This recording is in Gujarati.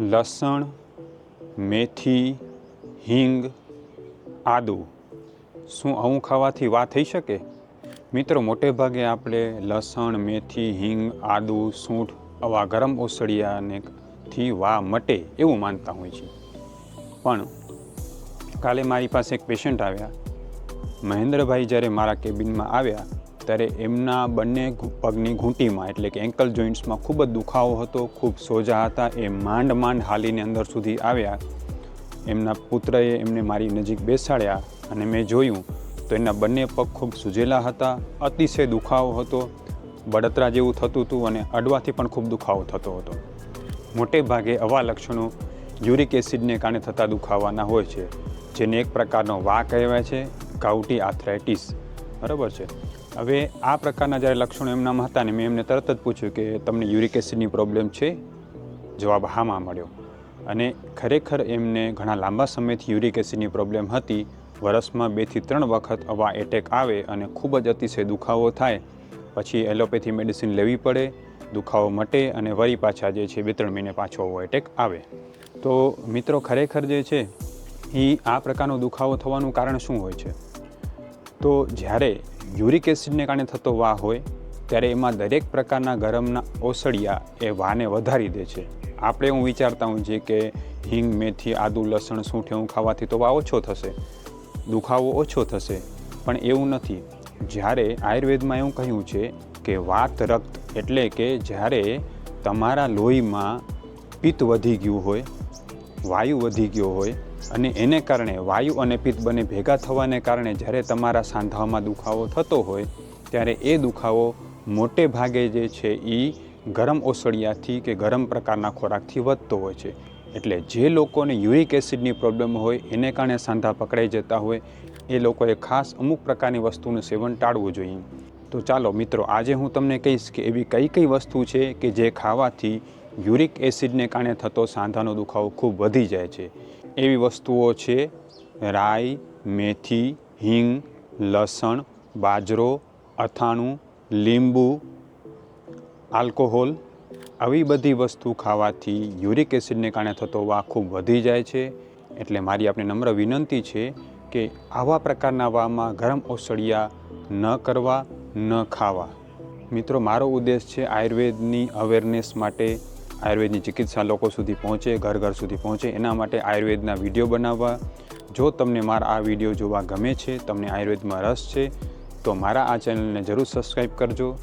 લસણ, મેથી, હિંગ આદુ. શું આવું ખાવાથી વા થઈ શકે? મિત્રો, મોટે ભાગે આપણે લસણ, મેથી, હિંગ, આદુ, સૂંઠ, આવા ગરમ ઓસળિયાને થી વા મટે એવું માનતા હોય છે. પણ કાલે મારી પાસે એક પેશન્ટ આવ્યા. મહેન્દ્રભાઈ જ્યારે મારા કેબિનમાં આવ્યા ત્યારે એમના બંને પગની ઘૂંટીમાં એટલે કે એન્કલ જોઈન્ટ્સમાં ખૂબ જ દુખાવો હતો, ખૂબ સોજા હતા. એ માંડ માંડ હાલીને અંદર સુધી આવ્યા. એમના પુત્રએ એમને મારી નજીક બેસાડ્યા અને મેં જોયું તો એના બંને પગ ખૂબ સૂજેલા હતા. અતિશય દુખાવો હતો. બળતરા જેવું થતું હતું અને અડવાથી પણ ખૂબ દુખાવો થતો હતો. મોટે ભાગે આવા લક્ષણો યુરિક એસિડને કારણે થતા દુખાવાના હોય છે, જેને એક પ્રકારનો વા કહેવાય છે, ગાઉટી આથરાઇટિસ બરાબર છે? હવે આ પ્રકારના જ્યારે લક્ષણો એમનામાં હતા ને મેં એમને તરત જ પૂછ્યું કે તમને યુરિક એસિડની પ્રોબ્લેમ છે? જવાબ હામાં મળ્યો. અને ખરેખર એમને ઘણા લાંબા સમયથી યુરિક એસિડની પ્રોબ્લેમ હતી. વરસમાં બેથી ત્રણ વખત આવા એટેક આવે અને ખૂબ જ અતિશય દુખાવો થાય. પછી એલોપેથી મેડિસિન લેવી પડે, દુખાવો મટે અને વળી પાછા જે છે બે ત્રણ મહિને પાછો આવો એટેક આવે. તો મિત્રો ખરેખર જે છે એ આ પ્રકારનો દુખાવો થવાનું કારણ શું હોય છે? તો જ્યારે યુરિક એસિડને કારણે થતો વાહ હોય, ત્યારે એમાં દરેક પ્રકારના ગરમના ઓસડિયા એ વાને વધારી દે છે. આપણે હું વિચારતા હું જે કે હિંગ, મેથી, આદુ, લસણ સૂંઠેવું ખાવાથી તો વાહ ઓછો થશે, દુખાવો ઓછો થશે. પણ એવું નથી. જ્યારે આયુર્વેદમાં એવું કહ્યું છે કે વાત રક્ત એટલે કે જ્યારે તમારા લોહીમાં પિત્ત વધી ગયું હોય, વાયુ વધી ગયો હોય અને એને કારણે વાયુ અને પિત્ત બંને ભેગા થવાને કારણે જ્યારે તમારા સાંધામાં દુખાવો થતો હોય, ત્યારે એ દુખાવો મોટે ભાગે જે છે એ ગરમ ઓસડિયાથી કે ગરમ પ્રકારના ખોરાકથી વધતો હોય છે. એટલે જે લોકોને યુરિક એસિડની પ્રોબ્લેમ હોય, એને કારણે સાંધા પકડાઈ જતા હોય, એ લોકોએ ખાસ અમુક પ્રકારની વસ્તુનું સેવન ટાળવું જોઈએ. તો ચાલો મિત્રો, આજે હું તમને કહીશ કે એવી કઈ કઈ વસ્તુ છે કે જે ખાવાથી યુરિક એસિડને કારણે થતો સાંધાનો દુખાવો ખૂબ વધી જાય છે. એવી વસ્તુઓ છે રાઈ, મેથી, હિંગ, લસણ, બાજરો, અથાણું, લીંબુ, આલ્કોહોલ. આવી બધી વસ્તુ ખાવાથી યુરિક એસિડને કારણે થતો વા ખૂબ વધી જાય છે. એટલે મારી આપણે નમ્ર વિનંતી છે કે આવા પ્રકારના વામાં ગરમ ઓસડિયા ન કરવા, ન ખાવા. મિત્રો, મારો ઉદ્દેશ છે આયુર્વેદની અવેરનેસ માટે આયુર્વેદની ચિકિત્સા લોકો સુધી પહોંચે, ઘર ઘર સુધી પહોંચે. એના માટે આયુર્વેદના વીડિયો બનાવવા. જો તમને મારા આ વીડિયો જોવા ગમે છે, તમને આયુર્વેદમાં રસ છે, તો મારા આ ચેનલને જરૂર સબસ્ક્રાઈબ કરજો.